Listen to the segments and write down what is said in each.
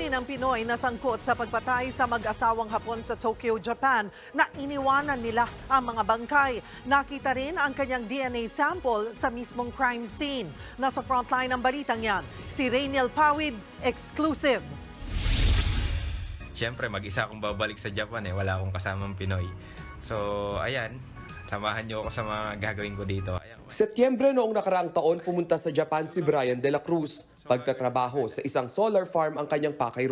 Marami ng Pinoy na sangkot sa pagpatay sa mag-asawang Hapon sa Tokyo, Japan na iniwanan nila ang mga bangkay. Nakita rin ang kanyang DNA sample sa mismong crime scene. Nasa frontline ng balitang yan, si Rainiel Pawid, exclusive. Siyempre, mag-isa akong babalik sa Japan eh. Wala akong kasamang Pinoy. So, ayan. Samahan niyo ako sa mga gagawin ko dito. Ayan. Setyembre noong nakaraang taon pumunta sa Japan si Brian de la Cruz. Pagtatrabaho sa isang solar farm ang kanyang pakay.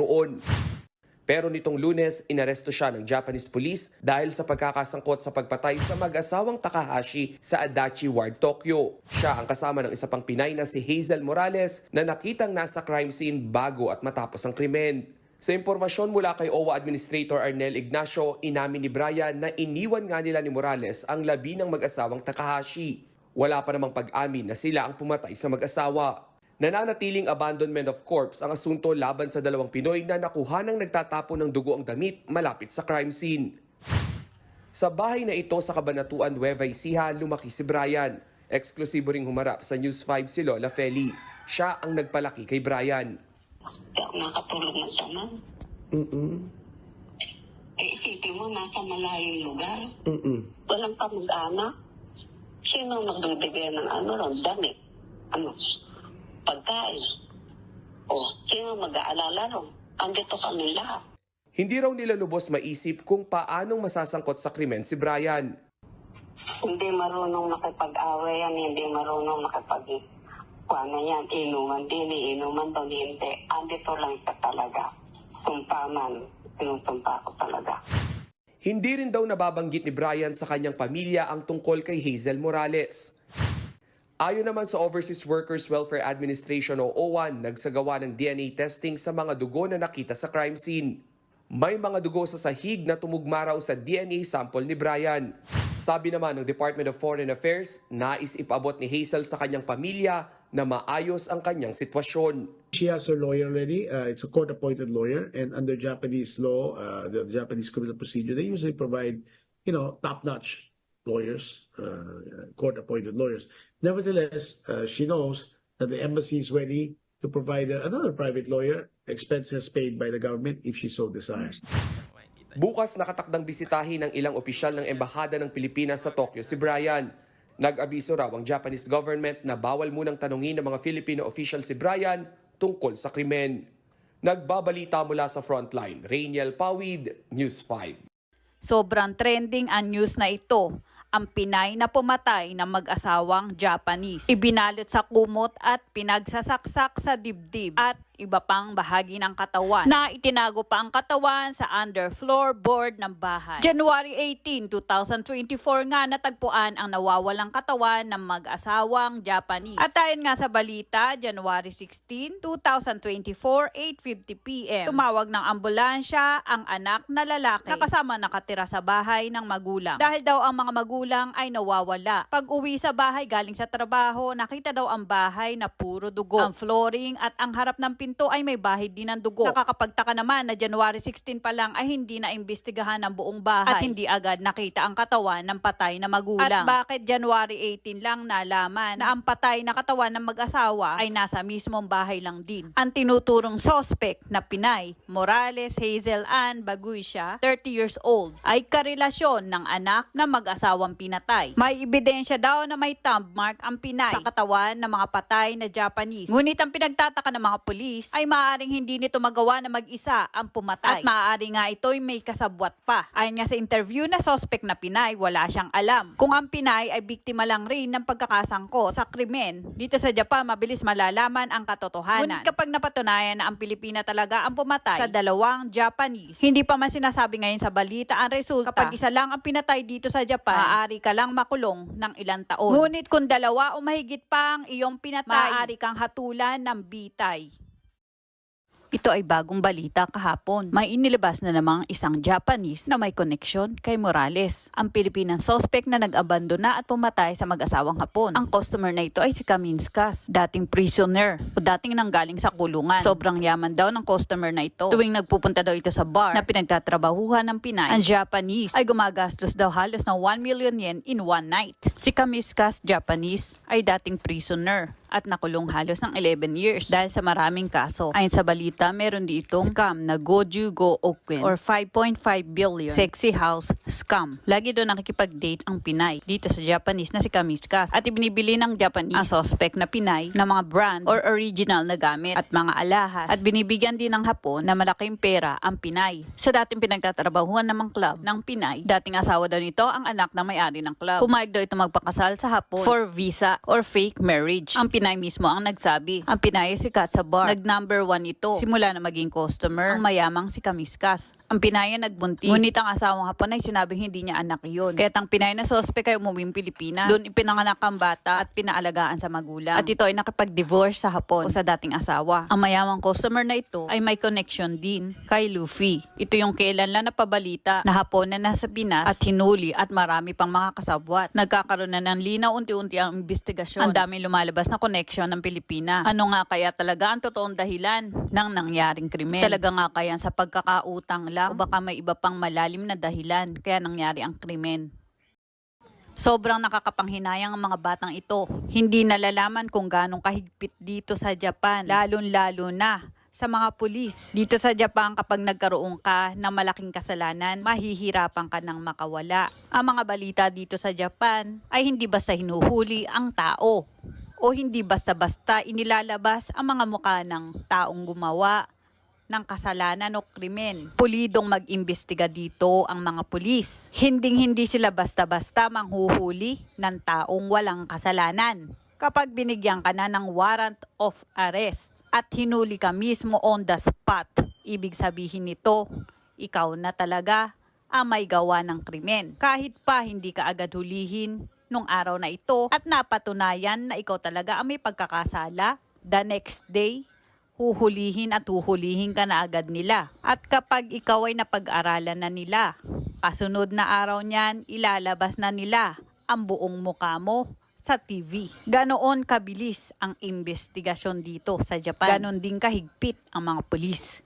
Pero nitong lunes, inaresto siya ng Japanese police dahil sa pagkakasangkot sa pagpatay sa mag-asawang Takahashi sa Adachi Ward, Tokyo. Siya ang kasama ng isa pang Pinay na si Hazel Morales na nakitang nasa crime scene bago at matapos ang krimen. Sa impormasyon mula kay OWA Administrator Arnel Ignacio, inamin ni Brian na iniwan nga nila ni Morales ang labi ng mag-asawang Takahashi. Wala pa namang pag-amin na sila ang pumatay sa mag-asawa. Nananatiling abandonment of corpse ang asunto laban sa dalawang Pinoy na nakuha ng nagtatapo ng dugo ang damit malapit sa crime scene. Sa bahay na ito sa Kabanatuan, Nueva Ecija, lumaki si Brian. Eksklusibo ring humarap sa News 5 si Lola Feli. Siya ang nagpalaki kay Brian. Hindi ako nakatulog ng tamang. Mm-mm. Eh, isipin mo, nasa malayong lugar. Mm-mm. Walang kamag-anak. Sino magbibigay ng ano ron? Damit. Ano? Pagkain. O, sino mag-aalala ron? Andito kami lahat. Hindi raw nila lubos maisip kung paanong masasangkot sa krimen si Brian. Hindi marunong makipag-away yan, hindi marunong makipag kuana yan, inuman din, inuman doon, hindi. Andito lang siya talaga. Sumpaman. Sinusumpa ko talaga. Hindi rin daw nababanggit ni Brian sa kanyang pamilya ang tungkol kay Hazel Morales. Ayon naman sa Overseas Workers Welfare Administration o OWAN, nagsagawa ng DNA testing sa mga dugo na nakita sa crime scene. May mga dugo sa sahig na tumugma raw sa DNA sample ni Brian. Sabi naman ng Department of Foreign Affairs, nais ipaabot ni Hazel sa kanyang pamilya na maayos ang kanyang sitwasyon. She has her lawyer already. Uh, it's a court-appointed lawyer, and under Japanese law, uh, the Japanese criminal procedure, they usually provide, you know, top-notch lawyers, uh, court-appointed lawyers. Nevertheless, uh, she knows that the embassy is ready to provide another private lawyer, expenses paid by the government if she so desires. Bukas nakatakdang bisitahin ng ilang opisyal ng Embahada ng Pilipinas sa Tokyo si Brian. Nag-abiso raw ang Japanese government na bawal munang tanungin ng mga Filipino official si Brian tungkol sa krimen. Nagbabalita mula sa frontline, Rainiel Pawid, News 5. Sobrang trending ang news na ito. Ang Pinay na pumatay ng mag-asawang Japanese. Ibinalot sa kumot at pinagsasaksak sa dibdib at iba pang bahagi ng katawan na itinago pa ang katawan sa underfloor board ng bahay. January 18, 2024 nga natagpuan ang nawawalang katawan ng mag-asawang Japanese. At ayon nga sa balita, January 16, 2024, 8.50 p.m. Tumawag ng ambulansya ang anak na lalaki na kasama nakatira sa bahay ng magulang. Dahil daw ang mga magulang ay nawawala. Pag uwi sa bahay galing sa trabaho, nakita daw ang bahay na puro dugo. Ang flooring at ang harap ng pinto ay may bahid din ng dugo. Nakakapagtaka naman na January 16 pa lang ay hindi na imbestigahan ang buong bahay at hindi agad nakita ang katawan ng patay na magulang. At bakit January 18 lang nalaman na ang patay na katawan ng mag-asawa ay nasa mismong bahay lang din? Ang tinuturong suspect na Pinay, Morales Hazel Ann Baguisha, 30 years old, ay karelasyon ng anak na mag-asawang pinatay. May ebidensya daw na may thumb mark ang Pinay sa katawan ng mga patay na Japanese. Ngunit ang pinagtataka ng mga pulis ay maaaring hindi nito magawa na mag-isa ang pumatay. At maaari nga ito'y may kasabwat pa. Ayon nga sa interview na suspect na Pinay, wala siyang alam. Kung ang Pinay ay biktima lang rin ng pagkakasangko sa krimen, dito sa Japan mabilis malalaman ang katotohanan. Ngunit kapag napatunayan na ang Pilipina talaga ang pumatay sa dalawang Japanese, hindi pa man sinasabi ngayon sa balita ang resulta. Kapag isa lang ang pinatay dito sa Japan, maaari ka lang makulong ng ilang taon. Ngunit kung dalawa o mahigit pa ang iyong pinatay, maaari kang hatulan ng bitay. Ito ay bagong balita kahapon. May inilabas na namang isang Japanese na may koneksyon kay Morales. Ang Pilipinang suspect na nag-abandona at pumatay sa mag-asawang Hapon. Ang customer na ito ay si Kaminskas, dating prisoner o dating nanggaling sa kulungan. Sobrang yaman daw ng customer na ito. Tuwing nagpupunta daw ito sa bar na pinagtatrabahuhan ng Pinay, ang Japanese ay gumagastos daw halos ng 1 million yen in one night. Si Kaminskas, Japanese, ay dating prisoner. At nakulong halos ng 11 years dahil sa maraming kaso. Ayon sa balita, meron ditong scam na Goju Go Okuen or 5.5 billion sexy house scam. Lagi doon nakikipag-date ang Pinay dito sa Japanese na si Kamiskas at ibinibili ng Japanese ang suspect na Pinay na mga brand or original na gamit at mga alahas at binibigyan din ng Hapon na malaking pera ang Pinay. Sa dating pinagtatrabahuan namang club ng Pinay, dating asawa daw nito ang anak ng may-ari ng club. Pumayag daw ito magpakasal sa Hapon for visa or fake marriage. Ang Pinay mismo ang nagsabi. Ang Pinay ay sikat sa bar. Nag number one ito. Simula na maging customer. Ang mayamang si Kamiskas. Ang Pinay ay nagbuntis. Ngunit ang asawang Hapon ay sinabing hindi niya anak iyon. Kaya ang Pinay na sospek ay umuwing Pilipinas. Doon ipinanganak ang bata at pinaalagaan sa magulang. At ito ay nakipag-divorce sa Hapon o sa dating asawa. Ang mayamang customer na ito ay may connection din kay Luffy. Ito yung kailan lang napabalita na Hapon na nasa Pinas at hinuli at marami pang mga kasabwat. Nagkakaroon na ng linaw unti-unti ang investigasyon. Ang daming lumalabas na connection ng Pilipinas. Ano nga kaya talaga ang totoong dahilan ng nangyaring krimen? Talaga nga kaya sa pagkakautang lang o baka may iba pang malalim na dahilan kaya nangyari ang krimen? Sobrang nakakapanghinayang ang mga batang ito. Hindi nalalaman kung ganong kahigpit dito sa Japan, lalong-lalo na sa mga pulis. Dito sa Japan, kapag nagkaroon ka ng malaking kasalanan, mahihirapan ka ng makawala. Ang mga balita dito sa Japan ay hindi basta hinuhuli ang tao o hindi basta-basta inilalabas ang mga mukha ng taong gumawa ng kasalanan o krimen. Pulidong mag-imbestiga dito ang mga pulis. Hinding-hindi sila basta-basta manghuhuli ng taong walang kasalanan. Kapag binigyan ka na ng warrant of arrest at hinuli ka mismo on the spot, ibig sabihin nito, ikaw na talaga ang may gawa ng krimen. Kahit pa hindi ka agad hulihin nung araw na ito at napatunayan na ikaw talaga ang may pagkakasala, the next day, huhulihin at huhulihin ka na agad nila. At kapag ikaw ay napag-aralan na nila, kasunod na araw niyan, ilalabas na nila ang buong muka mo sa TV. Ganoon kabilis ang investigasyon dito sa Japan. Ganon din kahigpit ang mga pulis.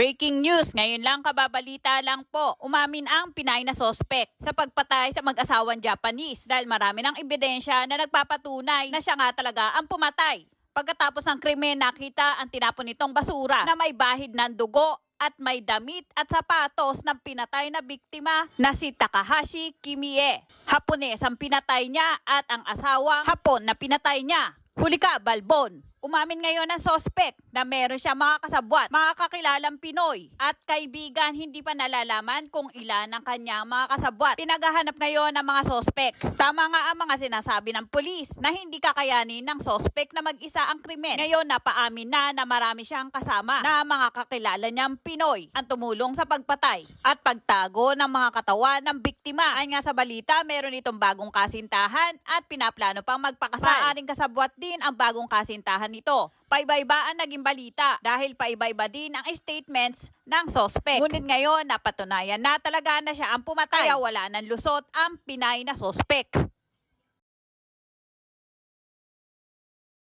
Breaking news, ngayon lang kababalita lang po. Umamin ang Pinay na sospek sa pagpatay sa mag-asawang Japanese dahil marami ng ebidensya na nagpapatunay na siya nga talaga ang pumatay. Pagkatapos ng krimen, nakita ang tinapon nitong basura na may bahid ng dugo at may damit at sapatos ng pinatay na biktima na si Takahashi Kimie. Hapones ang pinatay niya at ang asawang Hapon na pinatay niya. Huli ka, Balbon! Umamin ngayon ng sospek na meron siya mga kasabwat, mga kakilalang Pinoy at kaibigan hindi pa nalalaman kung ilan ang kanyang mga kasabwat. Pinaghahanap ngayon ng mga sospek. Tama nga ang mga sinasabi ng pulis na hindi kakayanin ng sospek na mag-isa ang krimen. Ngayon napaamin na na marami siyang kasama na mga kakilala niyang Pinoy ang tumulong sa pagpatay at pagtago ng mga katawan ng biktima. Ay nga sa balita, meron itong bagong kasintahan at pinaplano pang magpakasal. Maaring kasabwat din ang bagong kasintahan nito. Paiba-ibaan naging balita dahil paiba-iba din ang statements ng sospek. Ngunit ngayon, napatunayan na talaga na siya ang pumatay. Kaya wala ng lusot ang Pinay na sospek.